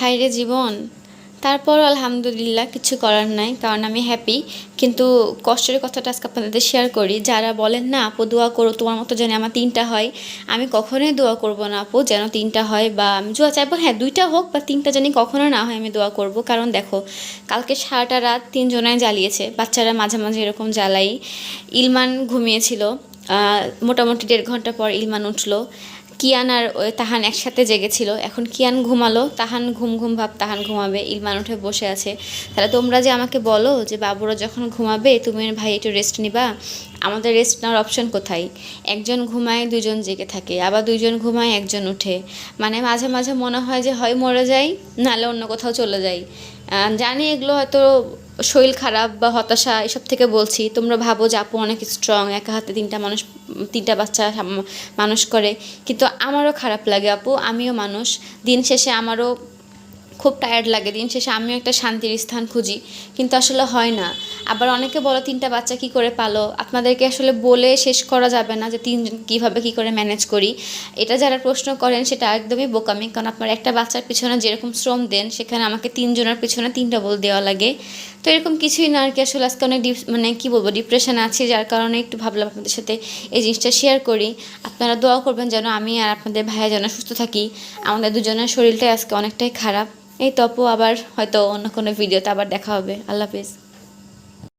High রে জীবন। তারপর আলহামদুলিল্লাহ কিছু করার নাই, কারণ আমি হ্যাপি কিন্তু কষ্টের কথাটা আজকে আপনাদের শেয়ার করি। যারা বলেন, না আপু, দোয়া করো, তোমার মতো যেন আমার তিনটা হয়। আমি কখনোই দোয়া করব না আপু, যেন তিনটা হয় বা আমি জোয়া চাইব হ্যাঁ দুইটা হোক বা তিনটা জানি কখনো না হয় আমি দোয়া করব। কারণ দেখো, কালকে সারাটা রাত তিনজনায় জ্বালিয়েছে। বাচ্চারা মাঝে মাঝে এরকম জ্বালাই। ইলমান ঘুমিয়েছিল। মোটামুটি দেড় ঘণ্টা পর ইলমান উঠল। কিয়ান আর তাহান একসাথে জেগেছিল। এখন কিয়ান ঘুমালো, তাহান ঘুম ঘুম ভাব তাহান ঘুমাবে। ইলমান উঠে বসে আছে। তাহলে তোমরা যে আমাকে বলো যে বাবুরা যখন ঘুমাবে, তুমি ভাই একটু রেস্ট নিবা? আমাদের রেস্ট নেওয়ার অপশন কোথায়? একজন ঘুমায় দুজন জেগে থাকে। আবার দুইজন ঘুমায়, একজন উঠে। মানে মাঝে মাঝে মনে হয় যে হয় মরে যাই নাহলে অন্য কোথাও চলে যাই। জানি এগুলো হয়তো শরীর খারাপ বা হতাশা, এসব থেকে বলছি, তোমরা ভাবো যে আপু অনেক স্ট্রং একা হাতে তিনটা মানুষ, তিনটা বাচ্চা মানুষ করে। কিন্তু আমারও খারাপ লাগে আপু, আমিও মানুষ। দিন শেষে আমারও খুব টায়ার্ড লাগে। দিন শেষে আমিও একটা শান্তির স্থান খুঁজি। কিন্তু আসলে হয় না। আবার অনেকে বলো, তিনটা বাচ্চা কি করে পালো? আপনাদেরকে আসলে বলে শেষ করা যাবে না যে তিনজন কীভাবে কী করে ম্যানেজ করি। এটা যারা প্রশ্ন করেন, সেটা একদমই বোকামি। কারণ আপনার একটা বাচ্চার পিছনে যেরকম শ্রম দেন, সেখানে আমাকে তিনজনের পিছনে তিনটা বল দেওয়া লাগে। এরকম কিছুই না আর কি। আসলে আজকে অনেক মানে কী বলব ডিপ্রেশন আছে, যার কারণে একটু ভাবলাম আপনাদের সাথে এই জিনিসটা শেয়ার করি। আপনারা দোয়া করবেন যেন আমি আর আপনাদের ভাইয়া যেন সুস্থ থাকি। আমাদের দুজনের শরীরটাই আজকে অনেকটাই খারাপ। এই তপ আবার হয়তো অন্য কোনো ভিডিওতে আবার দেখা হবে। আল্লাহ হাফিজ।